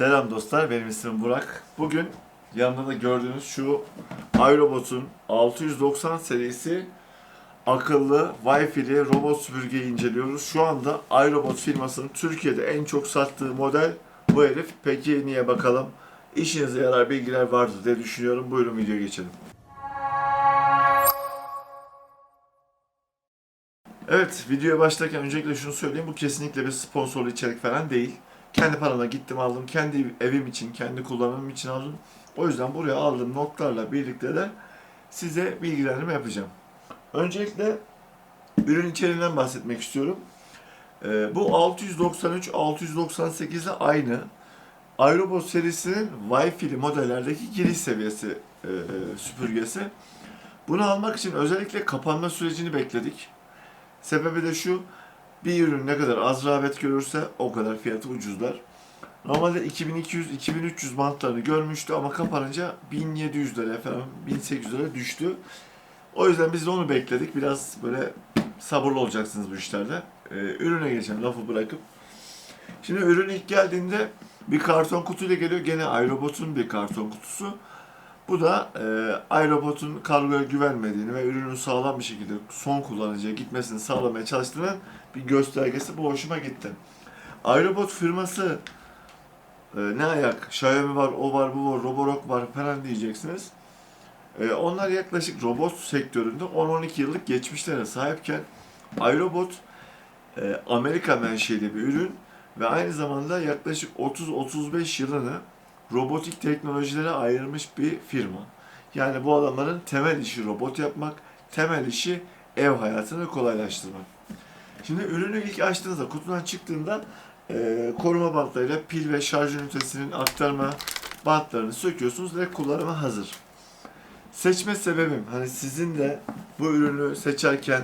Selam dostlar, benim ismim Burak. Bugün yanında da gördüğünüz şu iRobot'un 690 serisi akıllı Wi-Fi'li robot süpürgeyi inceliyoruz. Şu anda iRobot firmasının Türkiye'de en çok sattığı model bu herif. Peki niye bakalım? İşinize yarar bilgiler vardır diye düşünüyorum. Buyurun videoya geçelim. Evet, videoya başlarken öncelikle şunu söyleyeyim. Bu kesinlikle bir sponsorlu içerik falan değil. Kendi parama gittim aldım. Kendi evim için, kendi kullanımım için aldım. O yüzden buraya aldığım notlarla birlikte de size bilgilendirme yapacağım. Öncelikle ürün içeriğinden bahsetmek istiyorum. Ee, bu 693-698 ile aynı. iRobot serisinin Wi-Fi'li modellerdeki giriş seviyesi e, süpürgesi. Bunu almak için özellikle kapanma sürecini bekledik. Sebebi de şu, bir ürün ne kadar az rağbet görürse o kadar fiyatı ucuzlar. Normalde 2200-2300 bantlarını görmüştü ama kapanınca 1700 lira falan 1800 lira düştü. O yüzden biz de onu bekledik. Biraz böyle sabırlı olacaksınız bu işlerde. Ee, ürüne geçelim lafı bırakıp. Şimdi ürün ilk geldiğinde bir karton kutuyla geliyor. Gene iRobot'un bir karton kutusu. Bu da e, iRobot'un kargoya güvenmediğini ve ürünün sağlam bir şekilde son kullanıcıya gitmesini sağlamaya çalıştığının bir göstergesi. Bu hoşuma gitti. iRobot firması e, ne ayak? Xiaomi var, o var, bu var, Roborock var falan diyeceksiniz. E, onlar yaklaşık robot sektöründe 10-12 yıllık geçmişlere sahipken iRobot e, Amerika menşeli bir ürün ve aynı zamanda yaklaşık 30-35 yılını robotik teknolojilere ayırmış bir firma. Yani bu adamların temel işi robot yapmak, temel işi ev hayatını kolaylaştırmak. Şimdi ürünü ilk açtığınızda, kutudan çıktığında e, koruma bantlarıyla pil ve şarj ünitesinin aktarma bantlarını söküyorsunuz ve kullanıma hazır. Seçme sebebim, hani sizin de bu ürünü seçerken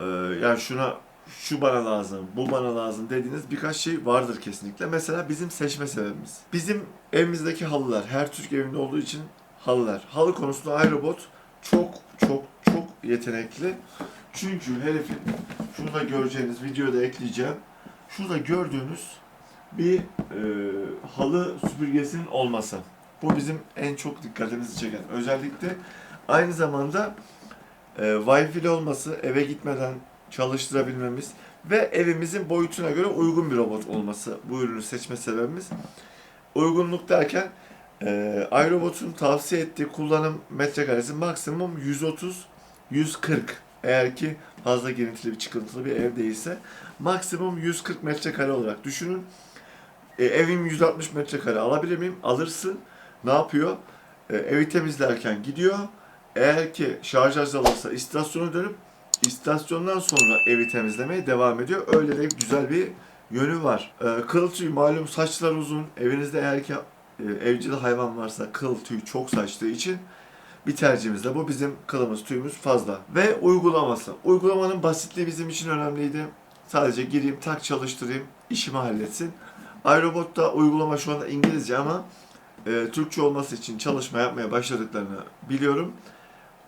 e, yani şuna şu bana lazım, bu bana lazım dediğiniz birkaç şey vardır kesinlikle. Mesela bizim seçme sebebimiz. Bizim evimizdeki halılar, her Türk evinde olduğu için halılar. Halı konusunda iRobot çok çok çok yetenekli. Çünkü herifin, şunu da göreceğiniz videoda ekleyeceğim. Şurada gördüğünüz bir e, halı süpürgesinin olması. Bu bizim en çok dikkatimizi çeken. Özellikle aynı zamanda e, Wi-Fi'li olması, eve gitmeden çalıştırabilmemiz ve evimizin boyutuna göre uygun bir robot olması bu ürünü seçme sebebimiz. Uygunluk derken e, iRobot'un tavsiye ettiği kullanım metrekaresi maksimum 130-140 eğer ki fazla girintili bir çıkıntılı bir ev değilse maksimum 140 metrekare olarak düşünün. E, evim 160 metrekare alabilir miyim? Alırsın. Ne yapıyor? E, evi temizlerken gidiyor. Eğer ki şarj azalırsa istasyona dönüp istasyondan sonra evi temizlemeye devam ediyor. Öyle de güzel bir yönü var. E, kıl tüy malum saçlar uzun. Evinizde eğer ki e, evcil hayvan varsa kıl tüy çok saçtığı için bir tercihimiz de bu. Bizim kılımız tüyümüz fazla. Ve uygulaması. Uygulamanın basitliği bizim için önemliydi. Sadece gireyim, tak çalıştırayım, işimi halletsin. iRobot'ta uygulama şu anda İngilizce ama e, Türkçe olması için çalışma yapmaya başladıklarını biliyorum.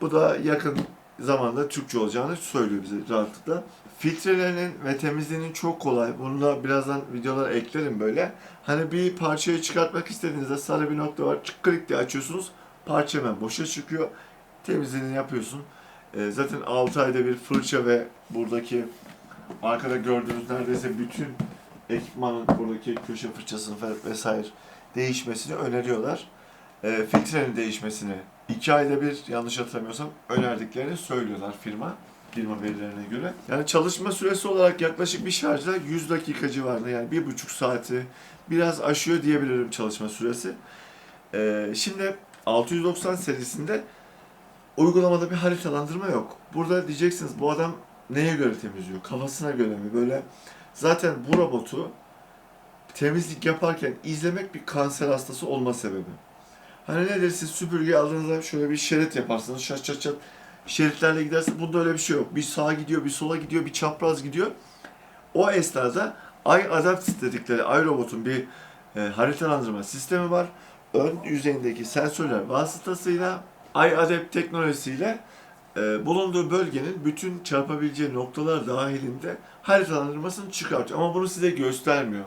Bu da yakın zamanda Türkçe olacağını söylüyor bize rahatlıkla. Filtrelerinin ve temizliğinin çok kolay. Bunu da birazdan videolara eklerim böyle. Hani bir parçayı çıkartmak istediğinizde sarı bir nokta var. Çık klik diye açıyorsunuz. Parça hemen boşa çıkıyor. Temizliğini yapıyorsun. E, zaten 6 ayda bir fırça ve buradaki arkada gördüğünüz neredeyse bütün ekipmanın buradaki köşe fırçasının vesaire değişmesini öneriyorlar. E, filtrenin değişmesini 2 ayda bir yanlış hatırlamıyorsam önerdiklerini söylüyorlar firma firma verilerine göre. Yani çalışma süresi olarak yaklaşık bir şarjda 100 dakika civarında yani bir buçuk saati biraz aşıyor diyebilirim çalışma süresi. E, şimdi 690 serisinde uygulamada bir haritalandırma yok. Burada diyeceksiniz bu adam neye göre temizliyor? Kafasına göre mi? Böyle zaten bu robotu temizlik yaparken izlemek bir kanser hastası olma sebebi. Hani nedir siz süpürge aldığınızda şöyle bir şerit yaparsınız şat şat şat şeritlerle gidersiniz. Bunda öyle bir şey yok. Bir sağa gidiyor, bir sola gidiyor, bir çapraz gidiyor. O esnada iAdapt dedikleri iRobot'un bir e, haritalandırma sistemi var. Ön yüzeyindeki sensörler vasıtasıyla iAdapt teknolojisiyle e, bulunduğu bölgenin bütün çarpabileceği noktalar dahilinde haritalandırmasını çıkartıyor. Ama bunu size göstermiyor.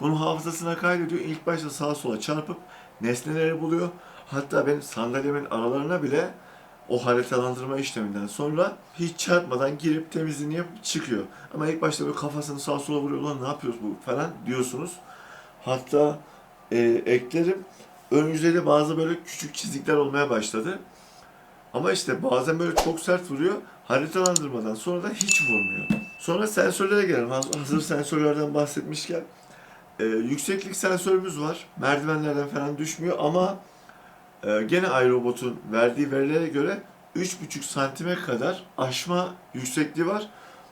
Bunu hafızasına kaydediyor. İlk başta sağa sola çarpıp nesneleri buluyor. Hatta benim sandalyemin aralarına bile o haritalandırma işleminden sonra hiç çarpmadan girip temizliğini yapıp çıkıyor. Ama ilk başta böyle kafasını sağa sola vuruyor. Lan ne yapıyoruz bu falan diyorsunuz. Hatta e, eklerim ön yüzeyde bazı böyle küçük çizikler olmaya başladı. Ama işte bazen böyle çok sert vuruyor. Haritalandırmadan sonra da hiç vurmuyor. Sonra sensörlere gelelim. Haz- Hazır sensörlerden bahsetmişken. E, yükseklik sensörümüz var. Merdivenlerden falan düşmüyor ama e, gene iRobot'un verdiği verilere göre 3,5 santime kadar aşma yüksekliği var.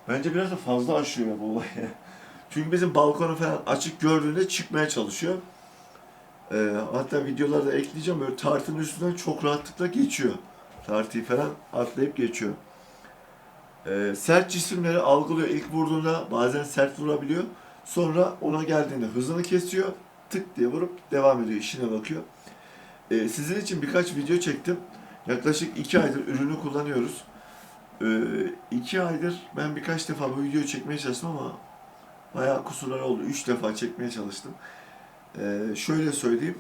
Bence biraz da fazla aşıyor bu olayı. Çünkü bizim balkonu falan açık gördüğünde çıkmaya çalışıyor. E, hatta videolarda ekleyeceğim böyle tartının üstünden çok rahatlıkla geçiyor. Tartıyı falan atlayıp geçiyor. E, sert cisimleri algılıyor. İlk vurduğunda bazen sert vurabiliyor. Sonra ona geldiğinde hızını kesiyor. Tık diye vurup devam ediyor. işine bakıyor. Ee, sizin için birkaç video çektim. Yaklaşık iki aydır ürünü kullanıyoruz. Ee, iki aydır ben birkaç defa bu videoyu çekmeye çalıştım ama bayağı kusurlar oldu. Üç defa çekmeye çalıştım. Ee, şöyle söyleyeyim.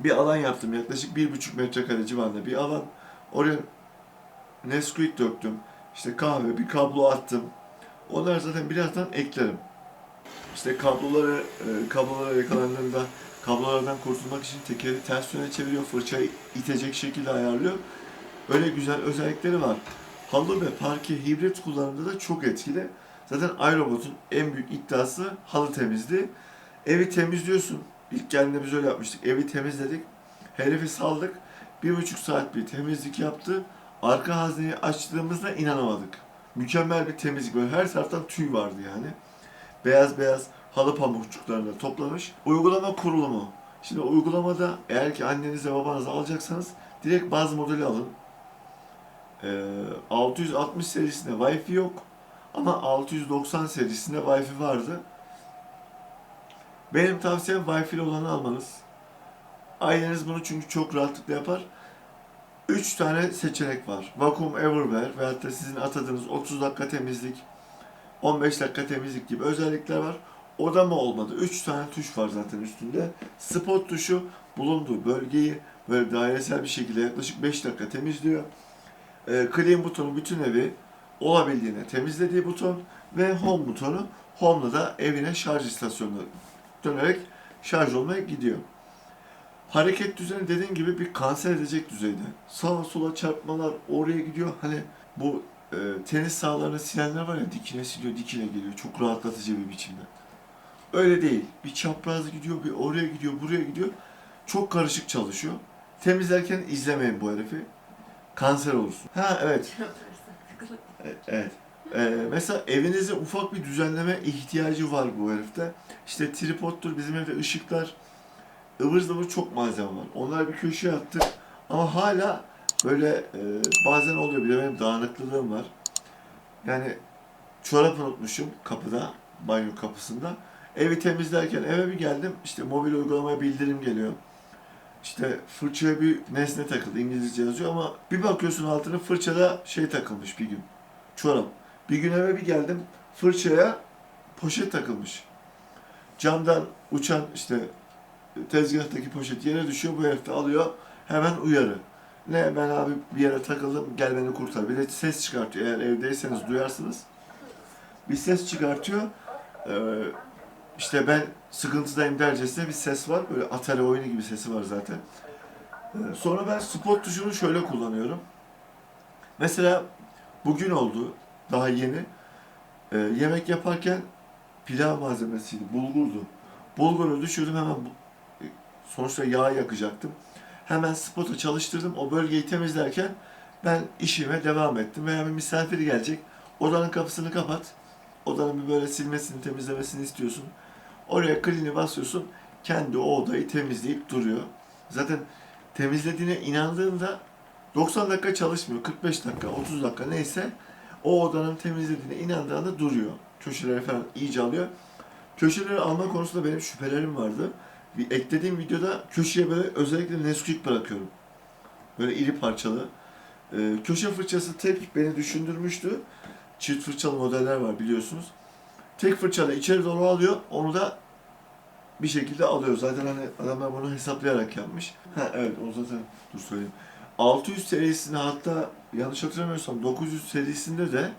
Bir alan yaptım. Yaklaşık bir buçuk metrekare civarında bir alan. Oraya Nesquik döktüm. İşte kahve, bir kablo attım. Onları zaten birazdan eklerim. İşte kabloları, e, kablolara yakalandığında kablolardan kurtulmak için tekeri ters yöne çeviriyor, fırçayı itecek şekilde ayarlıyor. Öyle güzel özellikleri var. Halı ve parke hibrit kullanımda da çok etkili. Zaten iRobot'un en büyük iddiası halı temizliği. Evi temizliyorsun. İlk geldiğinde biz öyle yapmıştık. Evi temizledik. Herifi saldık. Bir buçuk saat bir temizlik yaptı. Arka hazneyi açtığımızda inanamadık. Mükemmel bir temizlik. Böyle her taraftan tüy vardı yani beyaz beyaz halı pamukçuklarında toplamış. Uygulama kurulumu. Şimdi uygulamada eğer ki annenize babanıza alacaksanız direkt baz modeli alın. Ee, 660 serisinde Wi-Fi yok ama 690 serisinde Wi-Fi vardı. Benim tavsiyem Wi-Fi'li olanı almanız. Aileniz bunu çünkü çok rahatlıkla yapar. 3 tane seçenek var. Vacuum Everywhere veyahut da sizin atadığınız 30 dakika temizlik, 15 dakika temizlik gibi özellikler var. O da mı olmadı? 3 tane tuş var zaten üstünde. Spot tuşu bulunduğu bölgeyi böyle dairesel bir şekilde yaklaşık 5 dakika temizliyor. Ee, clean butonu bütün evi olabildiğine temizlediği buton ve home butonu. Home'da da evine şarj istasyonuna dönerek şarj olmaya gidiyor. Hareket düzeni dediğin gibi bir kanser edecek düzeyde. Sağa sola çarpmalar oraya gidiyor. Hani bu e, tenis sahalarını silenler var ya dikine siliyor, dikine geliyor. Çok rahatlatıcı bir biçimde. Öyle değil. Bir çapraz gidiyor, bir oraya gidiyor, buraya gidiyor. Çok karışık çalışıyor. Temizlerken izlemeyin bu herifi. Kanser olursun. Ha evet. E- Evet. Ee, mesela evinizde ufak bir düzenleme ihtiyacı var bu herifte. İşte tripodtur, bizim evde ışıklar, ıvır zıvır çok malzeme var. Onları bir köşeye attık ama hala böyle e, bazen oluyor. Bir de benim dağınıklığım var. Yani çorap unutmuşum kapıda, banyo kapısında. Evi temizlerken eve bir geldim, işte mobil uygulamaya bildirim geliyor. İşte fırçaya bir nesne takıldı, İngilizce yazıyor ama bir bakıyorsun altına fırçada şey takılmış bir gün. Çorap. Bir gün eve bir geldim, fırçaya poşet takılmış. Camdan uçan işte tezgahtaki poşet yere düşüyor, bu herif de alıyor, hemen uyarı. Ne ben abi bir yere takıldım, gel beni kurtar. Bir de ses çıkartıyor, eğer evdeyseniz duyarsınız. Bir ses çıkartıyor, ee, işte ben sıkıntıdayım dercesine bir ses var, böyle Atari oyunu gibi sesi var zaten. Ee, sonra ben spot tuşunu şöyle kullanıyorum. Mesela bugün oldu, daha yeni. Ee, yemek yaparken pilav malzemesiydi, bulgurdu. Bulguru düşürdüm hemen sonuçta yağ yakacaktım. Hemen spotu çalıştırdım. O bölgeyi temizlerken ben işime devam ettim. Veya bir misafir gelecek. Odanın kapısını kapat. Odanın bir böyle silmesini, temizlemesini istiyorsun. Oraya klini basıyorsun. Kendi o odayı temizleyip duruyor. Zaten temizlediğine inandığında 90 dakika çalışmıyor. 45 dakika, 30 dakika neyse o odanın temizlediğine inandığında duruyor. Köşeleri falan iyice alıyor. Köşeleri alma konusunda benim şüphelerim vardı. Eklediğim videoda köşeye böyle özellikle Nesquik bırakıyorum. Böyle iri parçalı. Ee, köşe fırçası tek beni düşündürmüştü. Çift fırçalı modeller var biliyorsunuz. Tek fırçayla içeri doğru alıyor. Onu da bir şekilde alıyor. Zaten hani adamlar bunu hesaplayarak yapmış. Ha evet o zaten dur söyleyeyim. 600 serisinde hatta yanlış hatırlamıyorsam 900 serisinde de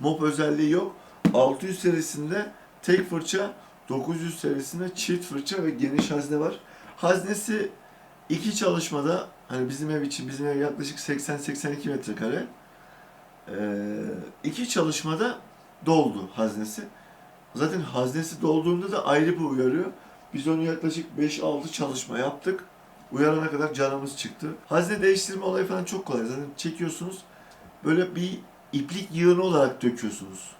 mop özelliği yok. 600 serisinde tek fırça, 900 serisinde çift fırça ve geniş hazne var. Haznesi iki çalışmada hani bizim ev için bizim ev yaklaşık 80-82 metrekare. Ee, iki çalışmada doldu haznesi. Zaten haznesi dolduğunda da ayrı bir uyarıyor. Biz onu yaklaşık 5-6 çalışma yaptık. Uyarana kadar canımız çıktı. Hazne değiştirme olayı falan çok kolay. Zaten çekiyorsunuz. Böyle bir iplik yığını olarak döküyorsunuz.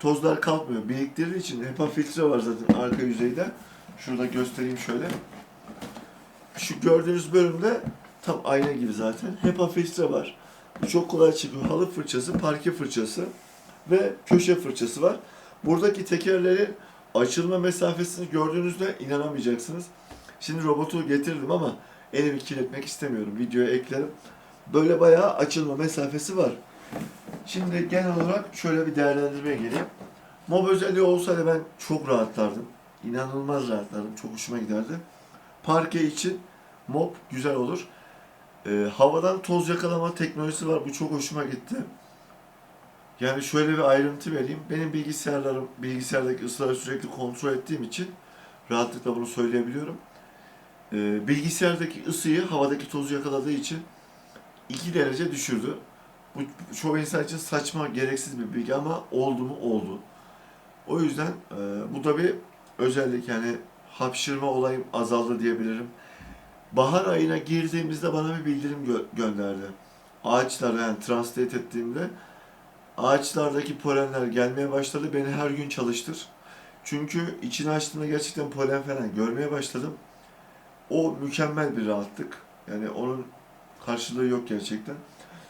Tozlar kalkmıyor. Biriktirdiği için HEPA filtre var zaten arka yüzeyde. Şurada göstereyim şöyle. Şu gördüğünüz bölümde tam ayna gibi zaten. HEPA filtre var. Çok kolay çıkıyor. Halı fırçası, parke fırçası ve köşe fırçası var. Buradaki tekerlerin açılma mesafesini gördüğünüzde inanamayacaksınız. Şimdi robotu getirdim ama elimi kirletmek istemiyorum. Videoya eklerim. Böyle bayağı açılma mesafesi var. Şimdi genel olarak şöyle bir değerlendirmeye geleyim. Mob özelliği olsaydı ben çok rahatlardım. İnanılmaz rahatlardım. Çok hoşuma giderdi. Parke için mob güzel olur. Ee, havadan toz yakalama teknolojisi var. Bu çok hoşuma gitti. Yani şöyle bir ayrıntı vereyim. Benim bilgisayarlarım, bilgisayardaki ısıları sürekli kontrol ettiğim için rahatlıkla bunu söyleyebiliyorum. Ee, bilgisayardaki ısıyı havadaki tozu yakaladığı için 2 derece düşürdü. Bu çoğu insan için saçma, gereksiz bir bilgi ama oldu mu oldu. O yüzden e, bu da bir özellik yani hapşırma olayım azaldı diyebilirim. Bahar ayına girdiğimizde bana bir bildirim gö- gönderdi. Ağaçlara yani translate ettiğimde ağaçlardaki polenler gelmeye başladı. Beni her gün çalıştır. Çünkü içini açtığımda gerçekten polen falan görmeye başladım. O mükemmel bir rahatlık. Yani onun karşılığı yok gerçekten.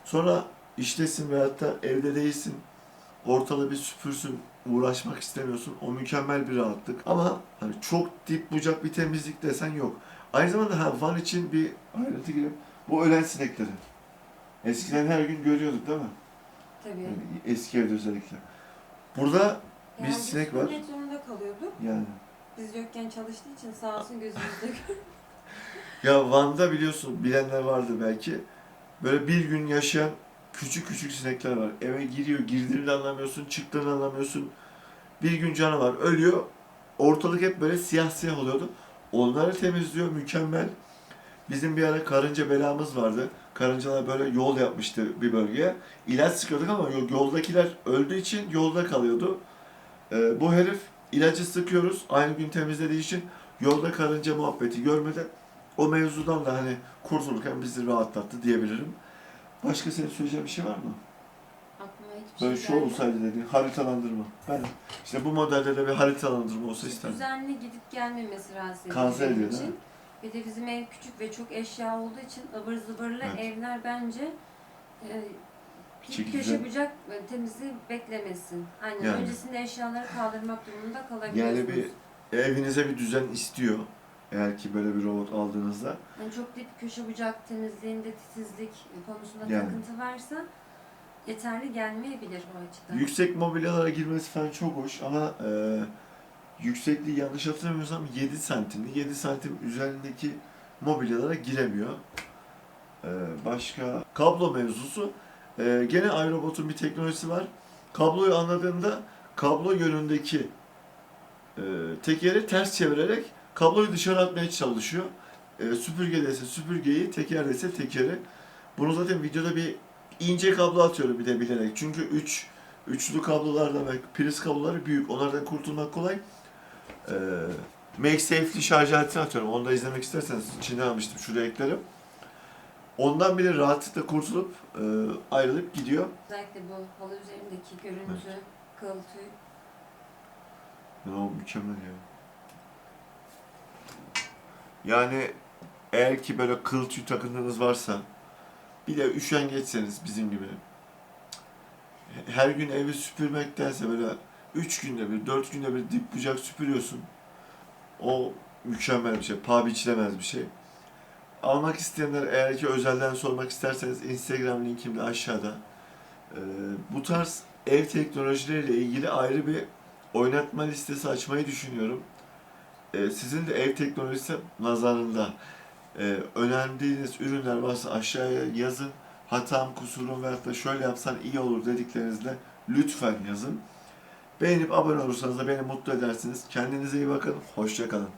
Sonra iştesin veyahut da evde değilsin. Ortalığı bir süpürsün, uğraşmak istemiyorsun. O mükemmel bir rahatlık. Ama hani çok dip bucak bir temizlik desen yok. Aynı zamanda ha, van için bir ayrıntı gireyim. Bu ölen sinekleri. Eskiden her gün görüyorduk değil mi? Tabii. Yani eski evde özellikle. Burada Yani bir sinek var. süpürmek zorunda kalıyorduk. Yani. Biz yokken çalıştığı için sağ olsun gözümüzde Ya Van'da biliyorsun bilenler vardı belki. Böyle bir gün yaşayan küçük küçük sinekler var. Eve giriyor, girdiğini anlamıyorsun, çıktığını anlamıyorsun. Bir gün canı var, ölüyor. Ortalık hep böyle siyah siyah oluyordu. Onları temizliyor, mükemmel. Bizim bir ara karınca belamız vardı. Karıncalar böyle yol yapmıştı bir bölgeye. İlaç sıkıyorduk ama yo- yoldakiler öldüğü için yolda kalıyordu. Ee, bu herif ilacı sıkıyoruz. Aynı gün temizlediği için yolda karınca muhabbeti görmeden o mevzudan da hani kurtulurken bizi rahatlattı diyebilirim. Başka senin söyleyeceğin bir şey var mı? aklıma hiçbir şey Böyle şu gelmedi. olsaydı dediğin haritalandırma. Ben işte bu modelde de bir haritalandırma olsa isterdim. Düzenli gidip gelmemesi rahatsız edici Kanser benim ediyor, değil için. mi? Bir de bizim ev küçük ve çok eşya olduğu için ıvır zıvırlı Evet. evler bence e, bir Çekici. köşe bucak e, temizliği beklemesin. Aynen. Yani. Öncesinde eşyaları kaldırmak durumunda kalabiliyorsunuz. Yani bir evinize bir düzen istiyor. Eğer ki böyle bir robot aldığınızda. Yani çok dip köşe bucak temizliğinde titizlik konusunda Yani. takıntı varsa yeterli gelmeyebilir o açıdan. Yüksek mobilyalara girmesi falan çok hoş ama e, yüksekliği yanlış hatırlamıyorsam 7 santimli. 7 santim üzerindeki mobilyalara giremiyor. E, başka kablo mevzusu. E, gene iRobot'un bir teknolojisi var. Kabloyu anladığında kablo yönündeki e, tekeri ters çevirerek kabloyu dışarı atmaya çalışıyor. E, süpürge dese süpürgeyi, teker dese tekeri. Bunu zaten videoda bir ince kablo atıyorum bir de bilerek. Çünkü 3 üçlü kablolardan ve priz kabloları büyük. Onlardan kurtulmak kolay. Ee, MagSafe'li şarj aletini atıyorum. Onu da izlemek isterseniz içinden almıştım. Şuraya eklerim. Ondan bile rahatlıkla kurtulup e, ayrılıp gidiyor. Özellikle bu halı üzerindeki görüntü, kıl, tüy. Ya, mükemmel ya. Yani eğer ki böyle kıl tüy takıntınız varsa bir de üşengeçseniz bizim gibi her gün evi süpürmektense böyle 3 günde bir, 4 günde bir dip bucak süpürüyorsun. O mükemmel bir şey. Paha biçilemez bir şey. Almak isteyenler eğer ki özelden sormak isterseniz Instagram linkim de aşağıda. Ee, bu tarz ev teknolojileriyle ilgili ayrı bir oynatma listesi açmayı düşünüyorum. E, sizin de ev teknolojisi nazarında e, önerdiğiniz ürünler varsa aşağıya yazın. Hatam, kusurum veyahut da şöyle yapsan iyi olur dediklerinizde lütfen yazın. Beğenip abone olursanız da beni mutlu edersiniz. Kendinize iyi bakın. Hoşçakalın.